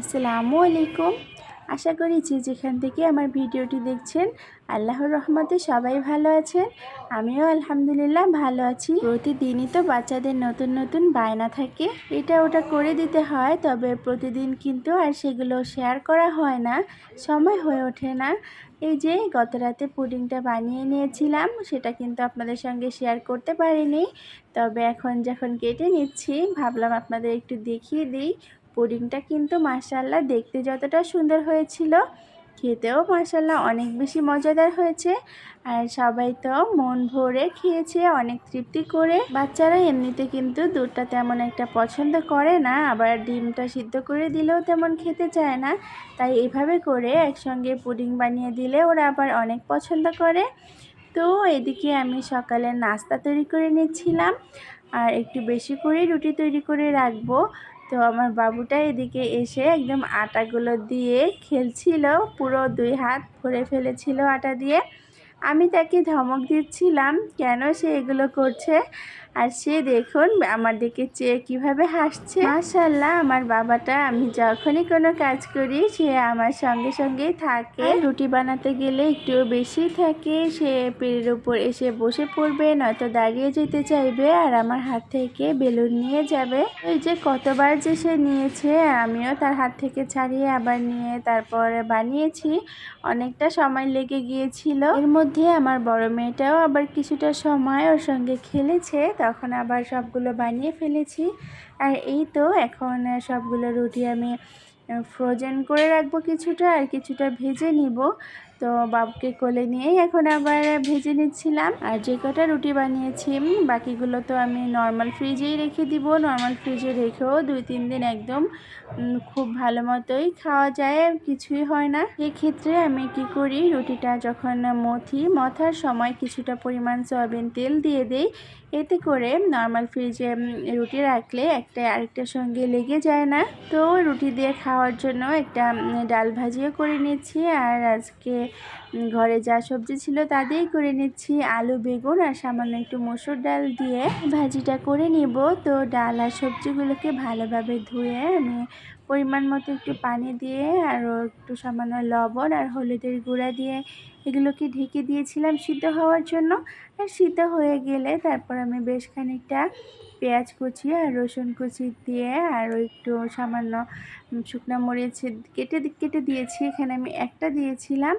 আসসালামু আলাইকুম। আশা করি যে যেখান থেকে আমার ভিডিওটি দেখছেন, আল্লাহর রহমতে সবাই ভালো আছেন। আমিও আলহামদুলিল্লাহ ভালো আছি। প্রতিদিনই তো বাচ্চাদের নতুন নতুন বায়না থাকে। এটা ওটা করে দিতে হয়, তবে প্রতিদিন কিন্তু আর সেগুলো শেয়ার করা হয় না, সময় হয়ে ওঠে না। এই যে গত রাতে পুডিংটা বানিয়ে নিয়েছিলাম, সেটা কিন্তু আপনাদের সঙ্গে শেয়ার করতে পারিনি। তবে এখন যখন কেটে নিচ্ছি, ভাবলাম আপনাদের একটু দেখিয়ে দিই। পুডিংটা কিন্তু মাসাল্লাহ দেখতে যতটা সুন্দর হয়েছিল, খেতেও মাসাল্লাহ অনেক বেশি মজাদার হয়েছে। আর সবাই তো মন ভরে খেয়েছে, অনেক তৃপ্তি করে। বাচ্চারা এমনিতে কিন্তু দুধটা তেমন একটা পছন্দ করে না, আবার ডিমটা সিদ্ধ করে দিলেও তেমন খেতে চায় না। তাই এভাবে করে একসঙ্গে পুডিং বানিয়ে দিলে ওরা আবার অনেক পছন্দ করে। তো এদিকে আমি সকালে নাস্তা তৈরি করে নিচ্ছিলাম, আর একটু বেশি করে রুটি তৈরি করে রাখব। তো আমার বাবুটা এদিকে এসে একদম আটাগুলো দিয়ে খেলছিল, পুরো দুই হাত ভরে ফেলেছিল আটা দিয়ে। আমি তাকে ধমক দিচ্ছিলাম, কেন সে এগুলো করছে? আর সে দেখুন আমার দিকে চেয়ে কীভাবে হাসছে। মাশাল্লাহ আমার বাবাটা, আমি যখনই কোনো কাজ করি, সে আমার সঙ্গে সঙ্গেই থাকে। রুটি বানাতে গেলে একটু বেশি থাকে। সে পেড়ের উপর এসে বসে পড়বে, নয়তো দাঁড়িয়ে যেতে চাইবে আর আমার হাত থেকে বেলুন নিয়ে যাবে। ওই যে কতবার যে সে নিয়েছে, আমিও তার হাত থেকে ছাড়িয়ে আবার নিয়ে তারপর বানিয়েছি। অনেকটা সময় লেগে গিয়েছিল। এর মধ্যে আমার বড় মেয়েটাও আবার কিছুটা সময় ওর সঙ্গে খেলেছে। তখন আবার সবগুলো বানিয়ে ফেলেছি। আর এই তো এখন সবগুলো রুটি আমি ফ্রোজেন করে রাখব কিছুটা আর কিছুটা ভেজে নিব। তো বাবুকে কোলে নিয়েই এখন আবার ভেজে নিচ্ছিলাম। আর যে কটা রুটি বানিয়েছি, বাকিগুলো তো আমি নর্মাল ফ্রিজেই রেখে দিব। নর্মাল ফ্রিজে রেখেও দুই তিন দিন একদম খুব ভালো মতোই খাওয়া যায়, কিছুই হয় না। এক্ষেত্রে আমি কি করি, রুটিটা যখন মথি, মথার সময় কিছুটা পরিমাণ সয়াবিন তেল দিয়ে দিই। এতে করে নর্মাল ফ্রিজে রুটি রাখলে একটা, আরেকটার সঙ্গে লেগে যায় না। তো রুটি দিয়ে খাওয়ার জন্য একটা ডাল ভাজিও করে নিচ্ছি। আর আজকে ঘরে যা সবজি ছিল তা দিয়েই করে নিচ্ছি। আলু, বেগুন আর সামান্য একটু মসুর ডাল দিয়ে ভাজিটা করে নিব। তো ডাল আর সবজিগুলোকে ভালোভাবে ধুয়ে আমি পরিমাণ মতো একটু পানি দিয়ে আরও একটু সামান্য লবণ আর হলুদের গুঁড়া দিয়ে এগুলোকে ঢেকে দিয়েছিলাম সিদ্ধ হওয়ার জন্য। আর সিদ্ধ হয়ে গেলে তারপর আমি বেশ খানিকটা পেঁয়াজ কুচি আর রসুন কুচি দিয়ে আরও একটু সামান্য শুকনো মরিচ কেটে কেটে দিয়েছি। এখানে আমি একটা দিয়েছিলাম।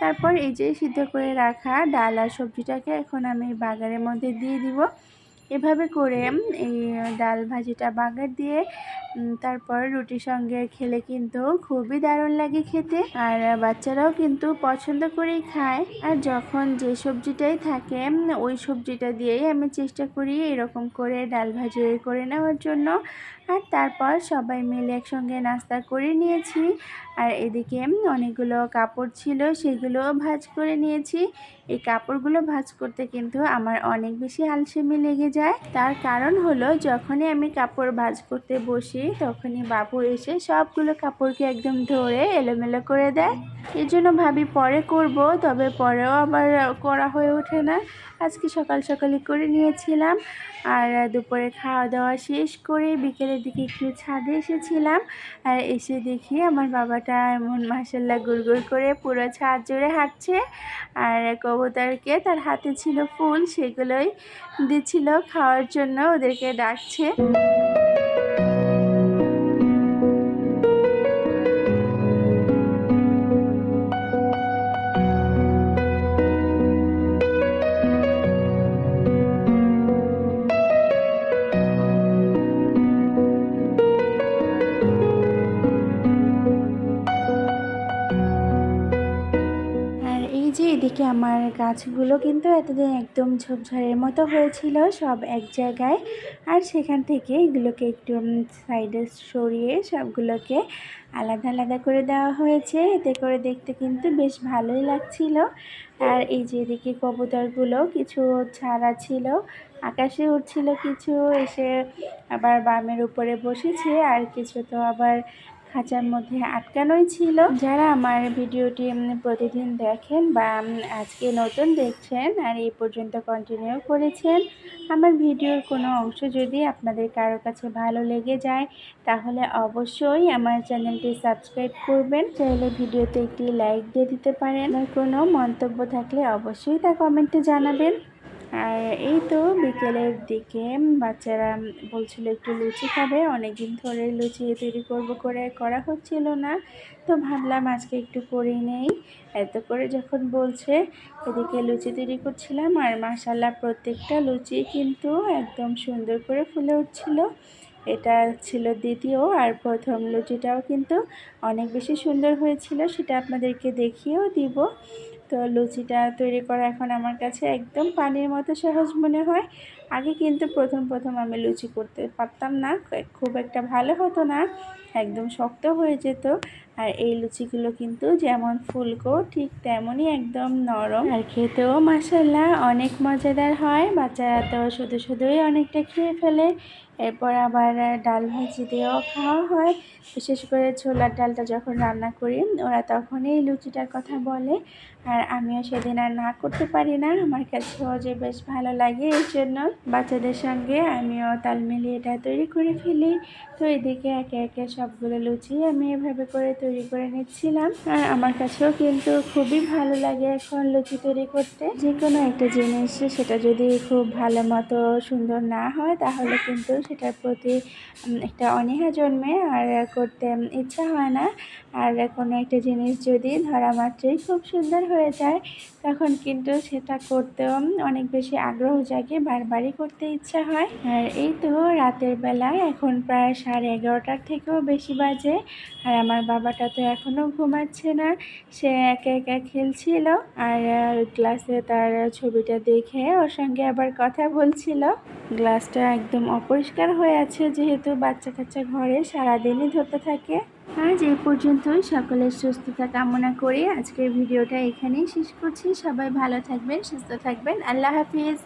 তারপর এই যে সিদ্ধ করে রাখা ডাল আর সবজিটাকে এখন আমি বাগারের মধ্যে দিয়ে দিব। এভাবে করে এই ডাল ভাজিটা বাগার দিয়ে তারপর রুটির সঙ্গে খেলে কিন্তু খুবই দারুণ লাগে খেতে। আর বাচ্চারাও কিন্তু পছন্দ করেই খায়। আর যখন যে সবজিটাই থাকে ওই সবজিটা দিয়েই আমি চেষ্টা করি এরকম করে ডাল ভাজি করে নেওয়ার জন্য। আর তারপর সবাই মিলে একসঙ্গে নাস্তা করে নিয়েছি। আর এদিকে অনেকগুলো কাপড় ছিল, সেগুলো ভাজ করে নিয়েছি। এই কাপড়গুলো ভাজ করতে কিন্তু আমার অনেক বেশি আলসেমি লেগে যায়। তার কারণ হলো, যখনই আমি কাপড় ভাজ করতে বসি তখনই বাবু এসে সবগুলো কাপড়কে একদম ধরে এলোমেলো করে দেয়। এই জন্য ভাবি পরে করব, তবে পরেও আবার করা হয়ে ওঠে না। আজকে সকাল সকালে করে নিয়েছিলাম আর দুপুরে খাওয়া দাওয়া শেষ করে বিকেলের দিকে একটু ছাদে এসেছিলাম। আর এসে দেখি আমার বাবাটা এমন মাসাল্লা গুড় করে পুরো ছাদ জুড়ে হাঁটছে। আর কবুতরকে তার হাতে ছিল ফুল, সেগুলোই দিচ্ছিল, খাওয়ার জন্য ওদেরকে ডাকছে। আমার গাছগুলো কিন্তু এতদিন একদম ঝোপঝাড়ের মতো হয়েছিল সব এক জায়গায়। আর সেখান থেকে এগুলোকে একটু সাইডে সরিয়ে সবগুলোকে আলাদা আলাদা করে দেওয়া হয়েছে। এতে করে দেখতে কিন্তু বেশ ভালোই লাগছিল। আর এই যে এদিকে কবুতরগুলো কিছু ছাড়া ছিল, আকাশে উঠছিল কিছু, এসে আবার বামের উপরে বসেছে। আর কিছু তো আবার খাঁচার মধ্যে আটকানোই ছিল। যারা আমার ভিডিওটি প্রতিদিন দেখেন বা আজকে নতুন দেখছেন আর এই পর্যন্ত কন্টিনিউ করেছেন, আমার ভিডিওর কোনো অংশ যদি আপনাদের কারও কাছে ভালো লেগে যায়, তাহলে অবশ্যই আমার চ্যানেলটি সাবস্ক্রাইব করবেন। চাইলে ভিডিওতে একটি লাইক দিয়ে দিতে পারেন। আর কোনো মন্তব্য থাকলে অবশ্যই তা কমেন্টে জানাবেন। আর এই তো বিকেলের দিকে বাচ্চারা বলছিল একটু লুচি খাবে। অনেকদিন ধরে লুচি তৈরি করব করে করা হচ্ছিল না। তো ভাবলাম আজকে একটু করেই নেই। এত করে যখন বলছে, এদিকে লুচি তৈরি করছিলাম আর মাসাল্লাহ প্রত্যেকটা লুচি কিন্তু একদম সুন্দর করে ফুলে উঠছিল। এটা ছিল দ্বিতীয় আর প্রথম লুচিটাও কিন্তু অনেক বেশি সুন্দর হয়েছিল। সেটা আপনাদেরকে দেখিয়েও দিব। তো লুচিটা তৈরি করা এখন আমার কাছে একদম পানির মতো সহজ মনে হয়। আগে কিন্তু প্রথম প্রথম আমি লুচি করতে পারতাম না। খুব একটা ভালো হতো না, একদম শক্ত হয়ে যেত। আর এই লুচিগুলো কিন্তু যেমন ফুলকো, ঠিক তেমনই একদম নরম। আর খেতেও মাসাল্লাহ অনেক মজাদার হয়। বাচ্চারা তো শুধু, শুধুই অনেকটা খেয়ে ফেলে। এরপর আবার ডাল ভাজি দিয়েও খাওয়া হয়। বিশেষ করে ছোলার ডালটা যখন রান্না করি, ওরা তখনই এই লুচিটার কথা বলে। আর আমিও সেদিন আর না করতে পারি না। আমার কাছেও যে বেশ ভালো লাগে এই জন্য। বাচ্চাদের সঙ্গে আমিও তাল মিলিয়ে এটা তৈরি করে ফেলি। তো এদিকে একে একে সবগুলো লুচি আমি এভাবে করে তৈরি করে নিচ্ছিলাম। আর আমার কাছেও কিন্তু খুবই ভালো লাগে এখন লুচি তৈরি করতে। যে কোনো একটা জিনিস সেটা যদি খুব ভালো মতো সুন্দর না হয়, তাহলে কিন্তু সেটার প্রতি একটা অনীহা জন্মে আর করতে ইচ্ছা হয় না। আর কোনো একটা জিনিস যদি ধরা মাত্রই খুব সুন্দর হয়ে যায়, তখন কিন্তু সেটা করতেও অনেক বেশি আগ্রহ জাগে বারবারই করতে ইচ্ছা হয়। আর এই তো রাতের বেলায় এখন প্রায় সাড়ে এগারোটার থেকেও বেশি বাজে। আর আমার বাবাটা তো এখনও ঘুমাচ্ছে না। সে একা একা খেলছিল। আর ক্লাসে তার ছবিটা দেখে ওর সঙ্গে আবার কথা বলছিল। গ্লাসটা একদম অপরিষ্কার হয়ে আছে যেহেতু বাচ্চা কাচ্চা ঘরে সারাদিনই ধরতে থাকে। আজ এই পর্যন্তই। সকলের সুস্থতা কামনা করে। আজকের ভিডিওটা এখানেই শেষ করছি। সবাই ভালো থাকবেন, সুস্থ থাকবেন। আল্লাহ হাফিজ।